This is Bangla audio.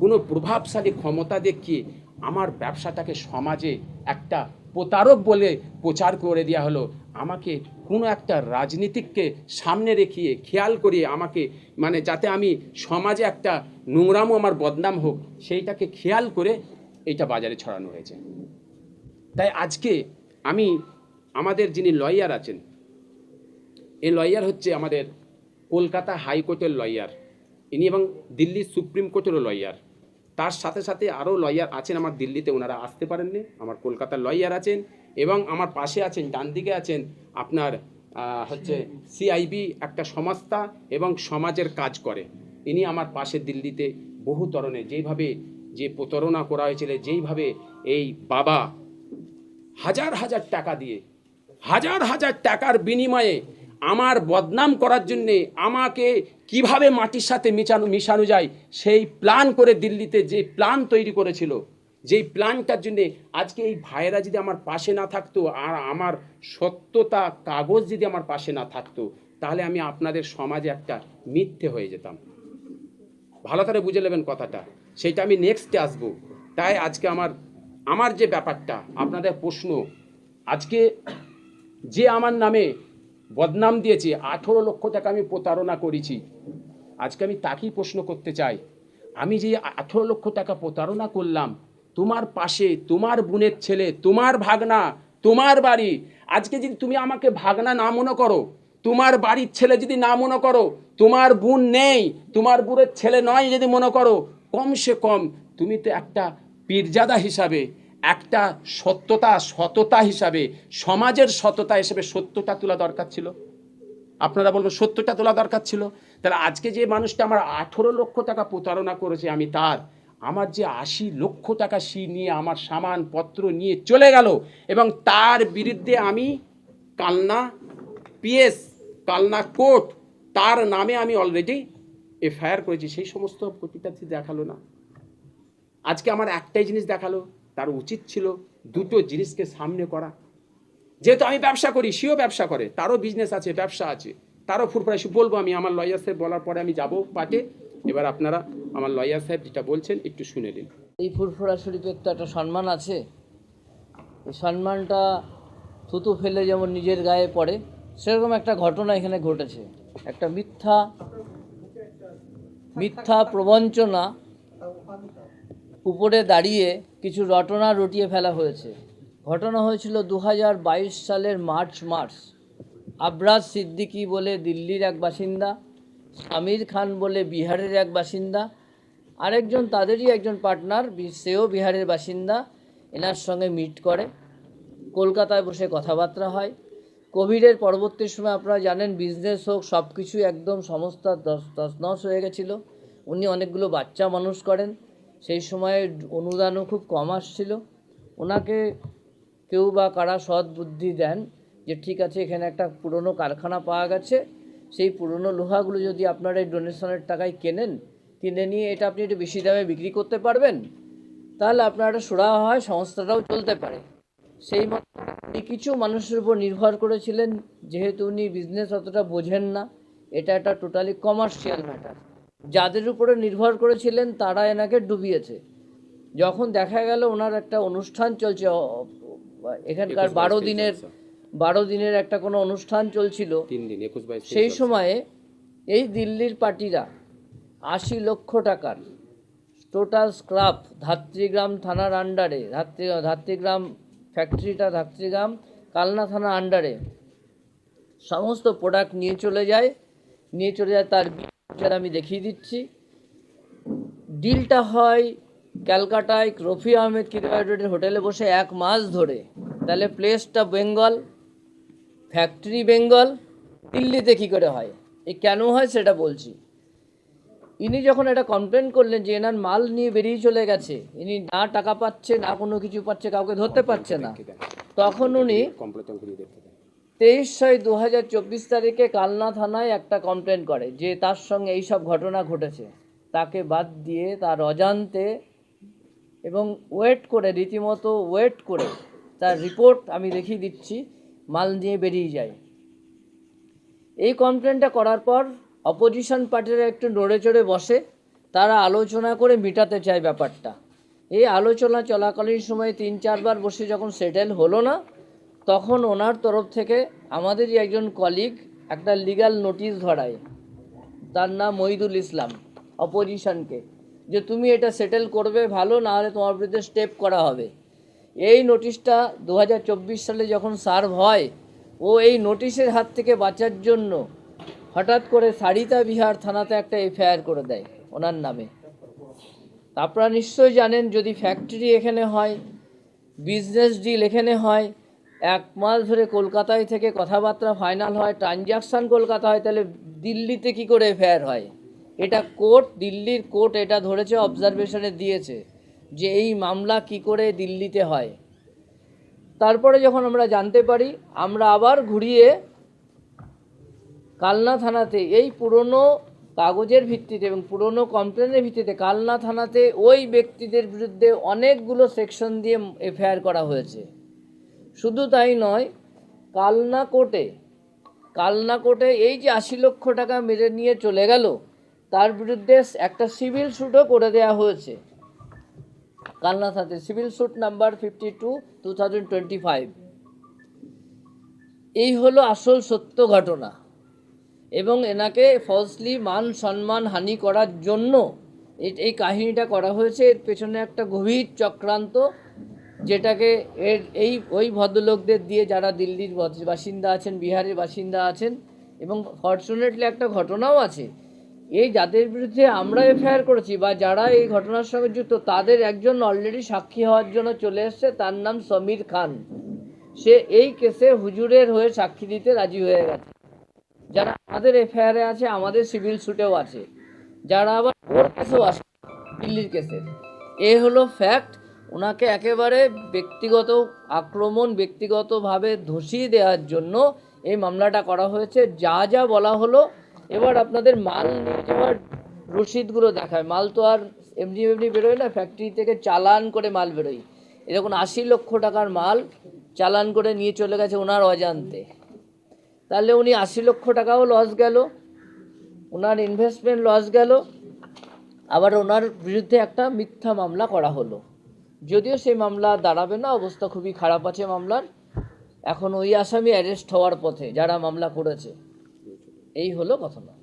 কোনো প্রভাবশালী ক্ষমতা দেখিয়ে আমার ব্যবসাটাকে সমাজে একটা প্রতারক বলে প্রচার করে দেওয়া হলো? আমাকে কোনো একটা রাজনীতিককে সামনে রেখিয়ে, খেয়াল করিয়ে আমাকে মানে যাতে আমি সমাজে একটা নোংরামও আমার বদনাম হোক, সেইটাকে খেয়াল করে এটা বাজারে ছড়ানো হয়েছে। তাই আজকে আমি, আমাদের যিনি লয়ার আছেন এই লয়ার হচ্ছে আমাদের কলকাতা হাইকোর্টের লয়ার। ইনি এবং দিল্লি সুপ্রিম কোর্টেরও লয়ার। তার সাথে সাথে আরও লয়ার আছেন আমার দিল্লিতে, ওনারা আসতে পারেননি। আমার কলকাতার লয়ার আছেন এবং আমার পাশে আছেন, ডান দিকে আছেন আপনার হচ্ছে সিআইবি একটা সংস্থা এবং সমাজের কাজ করে। ইনি আমার পাশে দিল্লিতে বহু ধরনের যেইভাবে যে প্রতারণা করা হয়েছিল, যেইভাবে এই বাবা হাজার হাজার টাকা দিয়ে, হাজার হাজার টাকার বিনিময়ে আমার বদনাম করার জন্যে আমাকে কীভাবে মাটির সাথে মিশানো মিশানো যায়, সেই প্ল্যান করে দিল্লিতে যে প্ল্যান তৈরি করেছিল, যেই প্ল্যানটার জন্যে আজকে এই ভাইয়েরা যদি আমার পাশে না থাকতো আর আমার সত্যতা কাগজ যদি আমার পাশে না থাকতো, তাহলে আমি আপনাদের সমাজে একটা মিথ্যে হয়ে যেতাম। ভালো করে বুঝে নেবেন কথাটা। সেইটা আমি নেক্সটে আসব। তাই আজকে আমার আমার যে ব্যাপারটা, আপনাদের প্রশ্ন, আজকে যে আমার নামে বদনাম দিয়েছে। আঠেরো লক্ষ টাকা আমি প্রতারণা করেছি। আজকে আমি তাকেই প্রশ্ন করতে চাই। আমি যে আঠেরো লক্ষ টাকা প্রতারণা করলাম, তোমার পাশে, তোমার বোনের ছেলে, তোমার ভাগনা, তোমার বাড়ি, আজকে যদি তুমি আমাকে ভাগনা না মনে করো, তোমার বাড়ির ছেলে যদি না মনে করো, তোমার বোন নেই, তোমার বোনের ছেলে নয় যদি মনে করো, কমসে কম তুমি তো একটা পীরজাদা হিসাবে একটা সত্যতা সততা হিসাবে, সমাজের সততা হিসেবে সত্যটা তোলা দরকার ছিল। আপনারা বলবেন সত্যটা তোলা দরকার ছিল? তাহলে আজকে যে মানুষটা আমার আঠেরো লক্ষ টাকা প্রতারণা করেছে, আমি তার, আমার যে আশি লক্ষ টাকা সি নিয়ে, আমার সামান পত্র নিয়ে চলে গেল, এবং তার বিরুদ্ধে আমি কালনা পিএস কালনা কোর্ট, তার নামে আমি অলরেডি এফআইআর করেছি। সেই সমস্ত প্রতিটা দেখাল না। আজকে আমার একটাই জিনিস দেখাল তার উচিত ছিল দুটো জিনিসকে সামনে করা। যেহেতু আমি ব্যবসা করি, সেও ব্যবসা করে, তারও বিজনেস আছে, ব্যবসা আছে। তারও ফুরফুরাইশি বলব আমি, আমার লয়ার সাহেব বলার পরে আমি যাব পাটে এবার আপনারা আমার লয়ার সাহেব যেটা বলছেন একটু শুনে নিন। এই ফুরফুরা শরীফের তো একটা সম্মান আছে। এই সম্মানটা থুতু ফেলে যেমন নিজের গায়ে পড়ে, সেরকম একটা ঘটনা এখানে ঘটেছে। একটা মিথ্যা মিথ্যা প্রবঞ্চনা উপরে দাঁড়িয়ে কিছু রটনা রটিয়ে ফেলা হয়েছে। ঘটনা হয়েছিল দু হাজার বাইশ সালের মার্চ মাস। আবরাজ সিদ্দিকী বলে দিল্লির এক বাসিন্দা, আমির খান বলে বিহারের এক বাসিন্দা, আরেকজন তাদেরই একজন পার্টনার, সেও বিহারের বাসিন্দা, এনার সঙ্গে মিট করে। কলকাতায় বসে কথাবার্তা হয়। কোভিডের পরবর্তী সময় আপনারা জানেন বিজনেস হোক সব কিছু একদম সমস্ত তছনছ হয়ে গেছিল। উনি অনেকগুলো বাচ্চা মানুষ করেন। সেই সময়ে অনুদানও খুব কম আসছিল। ওনাকে কেউ বা কারা সৎ বুদ্ধি দেন যে, ঠিক আছে, এখানে একটা পুরনো কারখানা পাওয়া গেছে। সেই পুরনো লোহাগুলো যদি আপনারা এই ডোনেশনের টাকায় কেনেন, কিনে নিয়ে এটা আপনি একটু বেশি দামে বিক্রি করতে পারবেন? তাহলে আপনার একটা সুরাহা হয়, সংস্থাটাও চলতে পারে। সেই মতো কিছু মানুষের উপর নির্ভর করেছিলেন, যেহেতু উনি বিজনেস অতটা বোঝেন না। এটা একটা টোটালি কমার্শিয়াল ম্যাটার যাদের উপরে নির্ভর করেছিলেন তারা এনাকে ডুবিয়েছে। যখন দেখা গেল ওনার একটা অনুষ্ঠান চলছে এখানকার বারো দিনের বারো দিনের একটা কোনো অনুষ্ঠান চলছিল সেই সময়ে এই দিল্লির পার্টিরা আশি লক্ষ টাকার টোটাল স্ক্রাপ ধাত্রীগ্রাম থানার আন্ডারে ধাত্রী ধাত্রীগ্রাম ফ্যাক্টরিটা ধাত্রীগ্রাম কালনা থানার আন্ডারে সমস্ত প্রোডাক্ট নিয়ে চলে যায়। নিয়ে চলে যায় তার বিল আমি দেখিয়ে দিচ্ছি। ডিলটা হয় ক্যালকাটায় রফি আহমেদ কিরোয়ের হোটেলে বসে এক মাস ধরে। তাহলে প্লেসটা বেঙ্গল ফ্যাক্টরি বেঙ্গল দিল্লিতে কী করে হয়? এই কেন হয় সেটা বলছি। ইনি যখন এটা কমপ্লেন করলেন যে এনার মাল নিয়ে বেরিয়ে চলে গেছে ইনি না টাকা পাচ্ছে না কোনো কিছু পাচ্ছে কাউকে ধরতে পারছে না তখন উনি তেইশ ছয় দু হাজার চব্বিশ তারিখে কালনা থানায় একটা কমপ্লেন করে যে তার সঙ্গে এই সব ঘটনা ঘটেছে। তাকে বাদ দিয়ে তার অজান্তে এবং ওয়েট করে, রীতিমতো ওয়েট করে তার রিপোর্ট আমি দেখিয়ে দিচ্ছি, মাল নিয়ে বেরিয়ে যায়। এই কমপ্লেনটা করার পর অপোজিশন পার্টিরা একটু নড়ে চড়ে বসে, তারা আলোচনা করে মেটাতে চায় ব্যাপারটা। এই আলোচনা চলাকালীন সময় তিন চারবার বসে যখন সেটেল হলো না তখন ওনার তরফ থেকে আমাদেরই একজন কলিগ একটা লিগ্যাল নোটিশ ধরায়। তার নাম মহিদুল ইসলাম অপোজিশনকে যে তুমি এটা সেটেল করবে ভালো না হলে তোমার বিরুদ্ধে স্টেপ করা হবে। এই নোটিশটা দু হাজার চব্বিশ সালে যখন সার্ভ হয়, ও এই নোটিশের হাত থেকে বাঁচার জন্য হঠাৎ করে সারিতা বিহার থানাতে একটা এফআইআর করে দেয় ওনার নামে। আপনারা নিশ্চয়ই জানেন, যদি ফ্যাক্টরি এখানে হয় বিজনেস ডিল এখানে হয় এক মাস ধরে কলকাতায় থেকে কথাবার্তা ফাইনাল হয় ট্রানজাকশান কলকাতা হয়, তাহলে দিল্লিতে কি করে এফআইআর হয়? এটা কোর্ট দিল্লির কোর্ট এটা ধরেছে অবজারভেশনে দিয়েছে যে এই মামলা কি করে দিল্লিতে হয়। তারপরে যখন আমরা জানতে পারি, আমরা আবার ঘুরিয়ে কালনা থানাতে, এই পুরনো কাগজের ভিত্তিতে এবং পুরনো কমপ্লেনের ভিত্তিতে কালনা থানাতে ওই ব্যক্তিদের বিরুদ্ধে অনেকগুলো সেকশন দিয়ে এফআইআর করা হয়েছে। শুধু তাই নয়, কালনা কোর্টে কালনা কোর্টে এই যে আশি লক্ষ টাকা মেরে নিয়ে চলে গেল, তার বিরুদ্ধে একটা সিভিল স্যুটও করে দেওয়া হয়েছে। কালনা থানাতে civil suit number fifty two two thousand twenty five এই হলো আসল সত্য ঘটনা। এবং এনাকে ফলসলি মান, সম্মান, হানি করার জন্য এই কাহিনীটা করা হয়েছে। এর পেছনে একটা গভীর চক্রান্ত যেটাকে এর এই, ওই ভদ্রলোকদের দিয়ে যারা দিল্লির বাসিন্দা আছেন, বিহারের বাসিন্দা আছেন, এবং ফর্চুনেটলি একটা ঘটনাও আছে। এই যাদের বিরুদ্ধে আমরা এফআইআর করেছি বা যারা এই ঘটনার সঙ্গে যুক্ত, তাদের একজন অলরেডি সাক্ষী হওয়ার জন্য চলে এসছে, তার নাম সমীর খান। সে এই কেসে হুজুরের হয়ে সাক্ষী দিতে রাজি হয়ে গেছে। যারা আমাদের এফআইআরে আছে, আমাদের সিভিল স্যুটেও আছে। যারা আবার ওর কেসেও আছে দিল্লির কেসের এ হলো ফ্যাক্ট ওনাকে একেবারে ব্যক্তিগত আক্রমণ, ব্যক্তিগতভাবে ধসিয়ে দেওয়ার জন্য এই মামলাটা করা হয়েছে। যা যা বলা হলো, এবার আপনাদের মাল নিয়ে যাওয়ার রসিদগুলো দেখায়। মাল তো আর এমনি এমনি বেরোয় না ফ্যাক্টরি থেকে চালান করে মাল বেরোয়। এরকম আশি লক্ষ টাকার মাল চালান করে নিয়ে চলে গেছে ওনার অজান্তে। তাহলে উনি আশি লক্ষ টাকাও লস গেল, ওনার ইনভেস্টমেন্ট লস গেল, আবার ওনার বিরুদ্ধে একটা মিথ্যা মামলা করা হলো। যদিও সেই মামলা দাঁড়াবে না, অবস্থা খুবই খারাপ আছে মামলার। এখন ওই আসামি অ্যারেস্ট হওয়ার পথে যারা মামলা করেছে। এই হলো ঘটনা